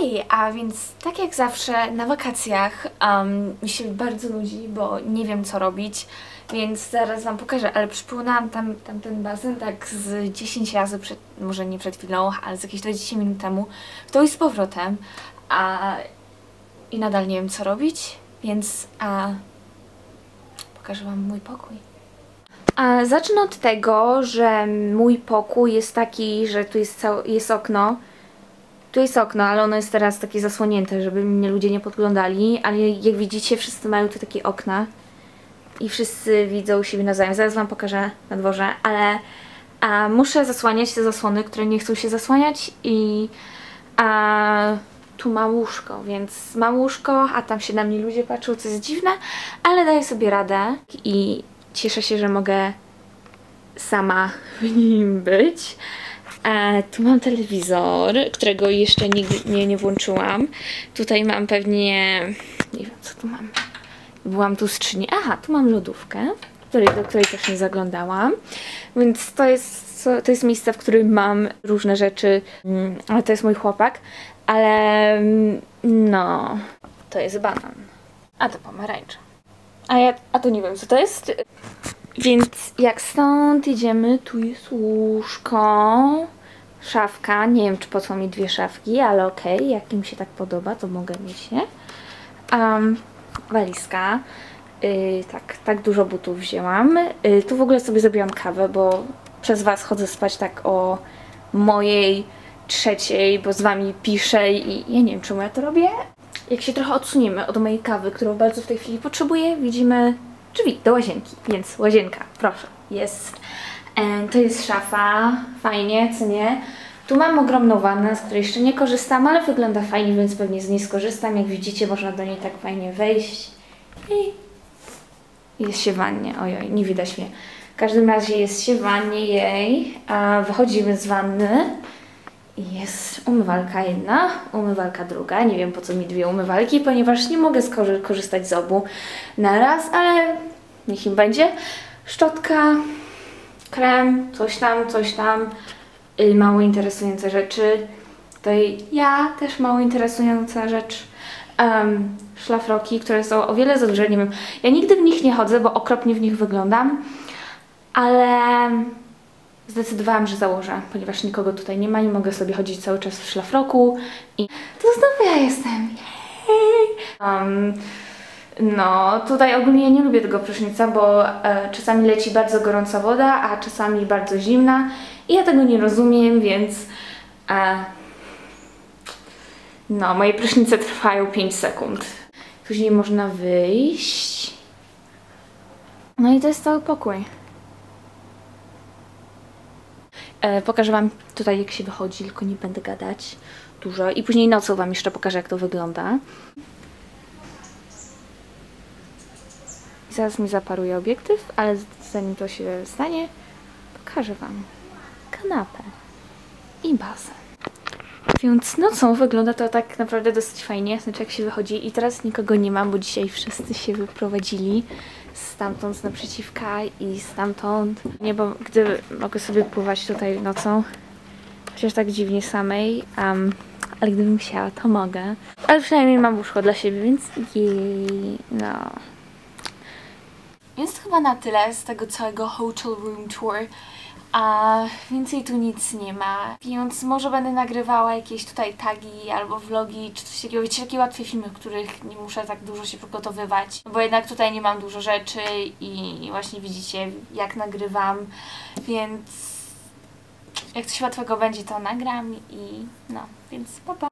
Hej, a więc tak jak zawsze na wakacjach um, mi się bardzo nudzi, bo nie wiem co robić, więc zaraz Wam pokażę, ale przypłynęłam tam, tam ten basen tak z 10 razy, przed, może nie przed chwilą, ale z jakieś 20 minut temu, to i z powrotem, a i nadal nie wiem co robić, więc a, pokażę Wam mój pokój. A zacznę od tego, że mój pokój jest taki, że tu jest, jest okno. Tu jest okno, ale ono jest teraz takie zasłonięte, żeby mnie ludzie nie podglądali, ale jak widzicie wszyscy mają tu takie okna i wszyscy widzą siebie nawzajem. Zaraz Wam pokażę na dworze, ale a, muszę zasłaniać te zasłony, które nie chcą się zasłaniać i a, tu mam łóżko, więc mam łóżko, a tam się na mnie ludzie patrzą, co jest dziwne, ale daję sobie radę i cieszę się, że mogę sama w nim być. E, tu mam telewizor, którego jeszcze nigdy nie, nie włączyłam. Tutaj mam pewnie... nie wiem co tu mam. Byłam tu skrzyni. Aha, tu mam lodówkę, której, do której też nie zaglądałam. Więc to jest, to jest miejsce, w którym mam różne rzeczy. Mm, Ale to jest mój chłopak. Ale mm, no, to jest banan. A to pomarańcza. A ja, a to nie wiem co to jest. Więc jak stąd idziemy, tu jest łóżko, szafka. Nie wiem, czy po co mi dwie szafki, ale okej, okay. jak im się tak podoba, to mogę mieć, nie? Um, walizka. Yy, tak, tak dużo butów wzięłam. Yy, tu w ogóle sobie zrobiłam kawę, bo przez Was chodzę spać tak o mojej trzeciej, bo z Wami piszę i ja nie wiem, czemu ja to robię. Jak się trochę odsuniemy od mojej kawy, którą bardzo w tej chwili potrzebuję, widzimy drzwi do łazienki, więc łazienka, proszę, jest. E, to jest szafa, fajnie, co nie? Tu mam ogromną wannę, z której jeszcze nie korzystam, ale wygląda fajnie, więc pewnie z niej skorzystam. Jak widzicie, można do niej tak fajnie wejść i jest się wannie. Ojoj, nie widać mnie. W każdym razie jest się wannie jej, a wychodzimy z wanny jest umywalka jedna, umywalka druga. Nie wiem po co mi dwie umywalki, ponieważ nie mogę korzystać z obu na raz, ale niech im będzie. Szczotka, krem, coś tam, coś tam. Y, mało interesujące rzeczy. Tutaj ja też mało interesująca rzecz. Um, szlafroki, które są o wiele za duże. Nie wiem, ja nigdy w nich nie chodzę, bo okropnie w nich wyglądam. Ale zdecydowałam, że założę, ponieważ nikogo tutaj nie ma, nie mogę sobie chodzić cały czas w szlafroku i to znowu ja jestem. Um, no, tutaj ogólnie nie lubię tego prysznica, bo e, czasami leci bardzo gorąca woda, a czasami bardzo zimna i ja tego nie rozumiem, więc e, no, moje prysznice trwają 5 sekund. Później można wyjść. No i to jest cały pokój. E, pokażę Wam tutaj jak się wychodzi, tylko nie będę gadać dużo. I później nocą Wam jeszcze pokażę jak to wygląda. I zaraz mi zaparuje obiektyw, ale zanim to się stanie, pokażę Wam kanapę i basen. Więc nocą wygląda to tak naprawdę dosyć fajnie, znaczy jak się wychodzi i teraz nikogo nie ma, bo dzisiaj wszyscy się wyprowadzili stamtąd z naprzeciwka i stamtąd. Nie, bo gdy mogę sobie pływać tutaj nocą, chociaż tak dziwnie samej, um, ale gdybym chciała, to mogę. Ale przynajmniej mam łóżko dla siebie, więc jej, no. Więc chyba na tyle z tego całego hotel room tour a więcej tu nic nie ma, więc może będę nagrywała jakieś tutaj tagi albo vlogi, czy coś takiego, wiecie, takie łatwe filmy, których nie muszę tak dużo się przygotowywać, bo jednak tutaj nie mam dużo rzeczy i właśnie widzicie, jak nagrywam, więc jak coś łatwego będzie, to nagram i no, więc pa, pa.